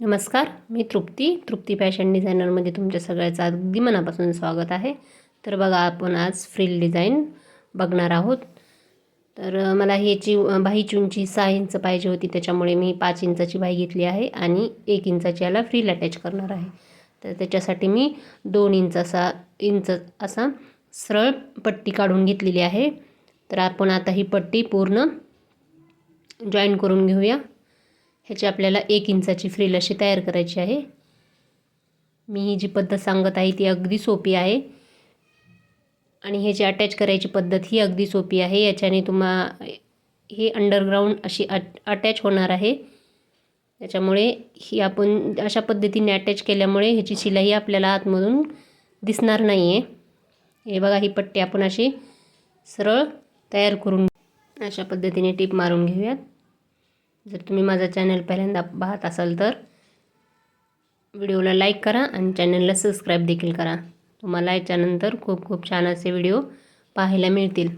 नमस्कार मी तृप्ती तृप्ती फॅशन डिझायनरमध्ये तुमच्या सगळ्याचं अगदी मनापासून स्वागत आहे. तर बघा आपण आज फ्रिल डिझाईन बघणार आहोत. तर मला ह्याची बाहीची उंची सहा इंच पाहिजे होती त्याच्यामुळे मी पाच इंचाची बाही घेतली आहे आणि एक इंचाची याला फ्रील अटॅच करणार आहे. तर त्याच्यासाठी मी दोन इंच असा इंच असा सरळ पट्टी काढून घेतलेली आहे. तर आपण आता ही पट्टी पूर्ण जॉईन करून घेऊया. ह्याची आपल्याला एक इंचाची फ्रील अशी तयार करायची आहे. मी ही जी पद्धत सांगत आहे ती अगदी सोपी आहे. आणि हे जे अटॅच करायची पद्धत ही अगदी सोपी आहे. याच्याने तुम्हा हे अंडरग्राऊंड अशी अट अटॅच होणार आहे. त्याच्यामुळे ही आपण अशा पद्धतीने अटॅच केल्यामुळे ह्याची शिलाई आपल्याला आतमधून दिसणार नाही आहे हे बघा ही पट्टी आपण अशी सरळ तयार करून अशा पद्धतीने टीप मारून घेऊयात. जर तुम्ही माझा चॅनल पहिल्यांदा पाहत असाल तर व्हिडिओला लाईक करा आणि चॅनलला सबस्क्राईब देखील करा. तुम्हाला याच्यानंतर खूप खूप छान असे व्हिडिओ पाहायला मिळतील.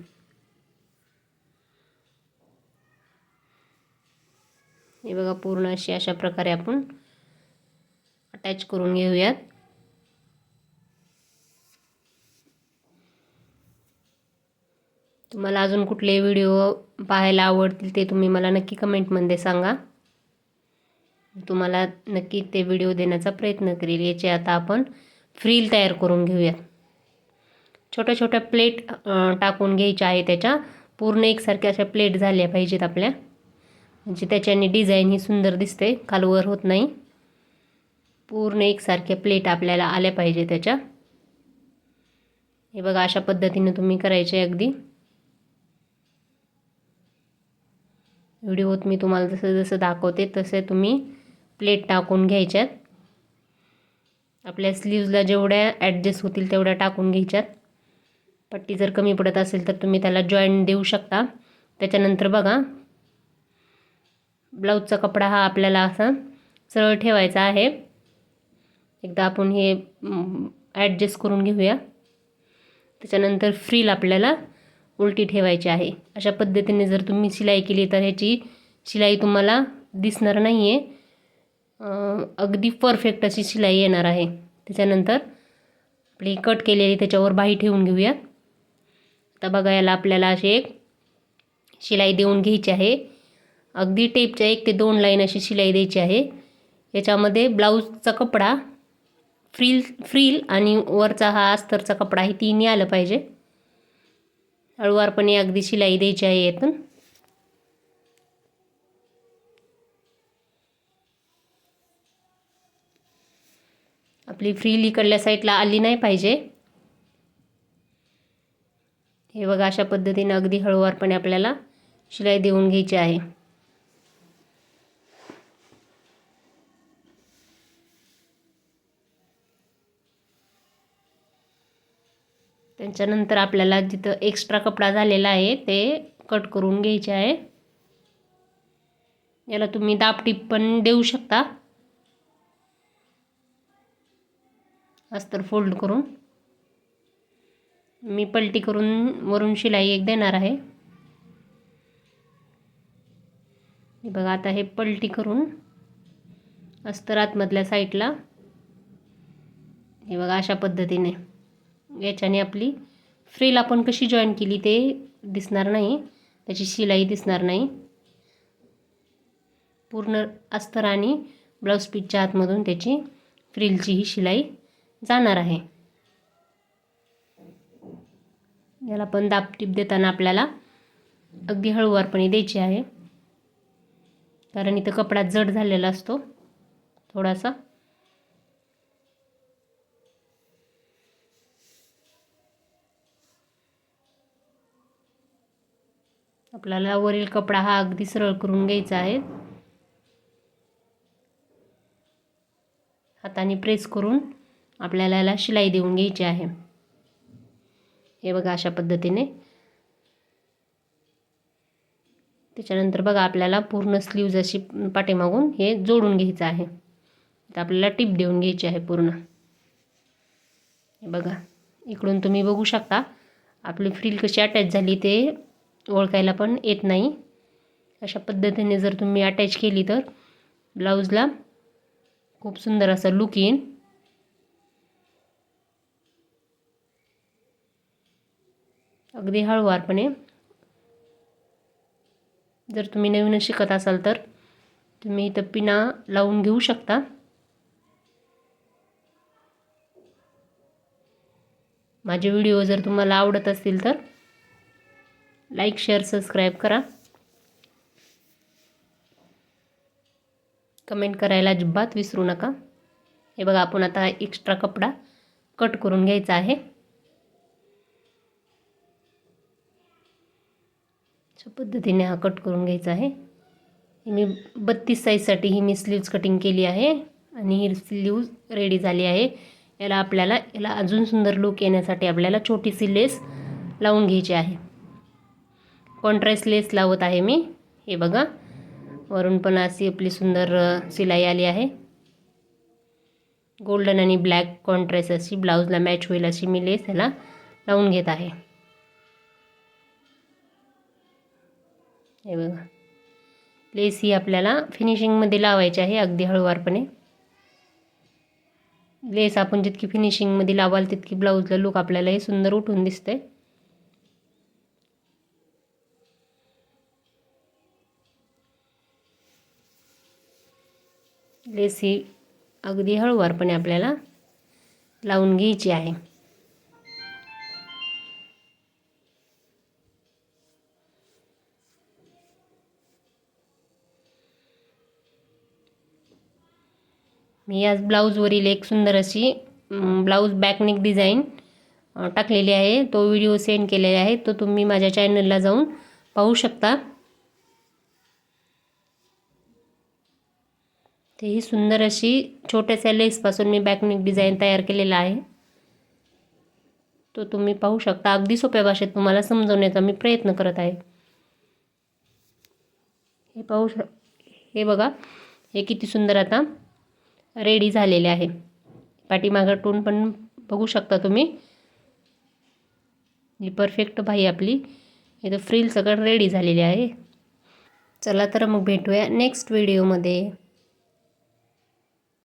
हे बघा पूर्ण अशी अशा प्रकारे आपण अटॅच करून घेऊयात. तुम्हाला अजून कुठले व्हिडिओ पाहायला आवडतील ते तुम्ही मला नक्की कमेंटमध्ये सांगा. तुम्हाला नक्की ते व्हिडिओ देण्याचा प्रयत्न करेल. याचे आता आपण फ्रील तयार करून घेऊयात. छोट्या छोट्या प्लेट टाकून घ्यायच्या आहे त्याच्या. पूर्ण एकसारख्या अशा प्लेट झाल्या पाहिजेत आपल्या. म्हणजे त्याच्याने डिझाईन ही सुंदर दिसते. खालवर होत नाही. पूर्ण एकसारख्या प्लेट आपल्याला आल्या पाहिजे त्याच्या. हे बघा अशा पद्धतीने तुम्ही करायचे अगदी. व्हिडिओत मी तुम्हाला जसं जसं दाखवते तसे तुम्ही प्लेट टाकून घ्यायच्यात. आपल्या स्लीव्जला जेवढ्या ॲडजस्ट होतील तेवढ्या टाकून घ्यायच्यात. पट्टी जर कमी पडत असेल तर तुम्ही त्याला जॉईंट देऊ शकता. त्याच्यानंतर बघा ब्लाऊजचा कपडा हा आपल्याला असा सरळ ठेवायचा आहे. एकदा आपण हे ॲडजस्ट करून घेऊया. त्याच्यानंतर फ्रील आपल्याला उलटी ठेवायची आहे. अशा पद्धतीने जर तुम्ही शिलाई केली तर ह्याची शिलाई तुम्हाला दिसणार नाही आहे अगदी परफेक्ट अशी शिलाई येणार आहे. त्याच्यानंतर आपली कट केलेली त्याच्यावर बाही ठेवून घेऊया. आता बघा याला आपल्याला अशी एक शिलाई देऊन घ्यायची आहे. अगदी टेपच्या एक ते दोन लाईन अशी शिलाई द्यायची आहे. याच्यामध्ये ब्लाऊजचा कपडा फ्रील फ्रील आणि वरचा हा अस्तरचा कपडा आहे तिन्ही आलं पाहिजे. हळुवारपणे अगदी शिलाई द्यायची आहे यातून. आपली फ्रील इकडल्या साईडला आली नाही पाहिजे. हे बघा अशा पद्धतीने अगदी हळुवारपणे आपल्याला शिलाई देऊन घ्यायची आहे. त्याच्यानंतर आपल्याला जिथं एक्स्ट्रा कपडा झालेला आहे ते कट करून घ्यायचे आहे. याला तुम्ही दापटीप पण देऊ शकता. अस्तर फोल्ड करून. मी पलटी करून वरून शिलाई एक देणार आहे. बघा आता हे पलटी करून अस्तर आतमधल्या साईडला हे बघा अशा पद्धतीने. याच्याने आपली फ्रील आपण कशी जॉईन केली ते दिसणार नाही. त्याची शिलाई दिसणार नाही. पूर्ण अस्तर आणि ब्लाऊज पीसच्या आतमधून त्याची फ्रिलची ही शिलाई जाणार आहे. याला पण दाबटीप देताना आपल्याला अगदी हळुवारपणे द्यायची आहे. कारण इथं कपडा जड झालेला असतो. थोडासा. आपल्याला वरील कपडा हा अगदी सरळ करून घ्यायचा आहे. हाताने प्रेस करून आपल्याला याला शिलाई देऊन घ्यायची आहे. हे बघा अशा पद्धतीने. त्याच्यानंतर बघा आपल्याला पूर्ण स्लीव्ज अशी पाठीमागून हे जोडून घ्यायचं आहे. तर आपल्याला टिप देऊन घ्यायची आहे पूर्ण. हे बघा इकडून तुम्ही बघू शकता आपली फ्रील कशी अटॅच झाली ते ओळखायला पण येत नाही. अशा पद्धतीने जर तुम्ही अटॅच केली तर ब्लाऊजला खूप सुंदर असा लुक येईन. अगदी हळुवारपणे. जर तुम्ही नवीन शिकत असाल तर तुम्ही इथं पिना लावून घेऊ शकता. माझे व्हिडिओ जर तुम्हाला आवडत असतील तर लाईक शेअर सबस्क्राईब करा. कमेंट करायला अजिबात विसरू नका. हे बघा आपण आता एक्स्ट्रा कपडा कट करून घ्यायचा आहे. अशा पद्धतीने हा कट करून घ्यायचा आहे. मी बत्तीस साईजसाठी ही मी स्लीव्ज कटिंग केली आहे आणि ही स्लीव्ज रेडी झाली आहे. याला आपल्याला याला अजून सुंदर लुक येण्यासाठी आपल्याला छोटीशी लेस लावून घ्यायची आहे. कॉन्ट्रास्ट लेस लावत आहे मी. हे बघा. वरून पण अशी आपली सुंदर शिलाई आली आहे. गोल्डन आणि ब्लॅक कॉन्ट्रास्ट अशी ब्लाऊजला मॅच होईल अशी मी लेस ह्याला लावून घेत आहे. हे बघा. लेस ही आपल्याला फिनिशिंगमध्ये लावायची आहे अगदी हळूवारपणे. लेस आपण जितकी फिनिशिंगमध्ये लावाल तितकी ब्लाऊजला लुक आपल्याला हे सुंदर उठून दिसते. लेस ही अगदी हळूवारपणे आपल्याला लावून घ्यायची आहे. मी याच ब्लाऊजवरील एक सुंदर अशी ब्लाऊज बॅकनिक डिझाईन टाकलेली आहे. तो व्हिडिओ सेंड केलेला आहे. तो तुम्ही माझ्या चॅनलला जाऊन पाहू शकता. ते ही सुंदर अशी छोट्याशा लेसपासून मी बॅकनिक डिझाईन तयार केलेला आहे. तो तुम्ही पाहू शकता. अगदी सोप्या भाषेत तुम्हाला समजवण्याचा मी प्रयत्न करत आहे. हे पाहू श हे बघा. हे किती सुंदर आता रेडी झालेले आहे. पाठीमागातून पण बघू शकता तुम्ही. ही परफेक्ट भाई आपली. इथं फ्रील सगळं रेडी झालेली आहे. चला तर मग भेटूया नेक्स्ट व्हिडिओमध्ये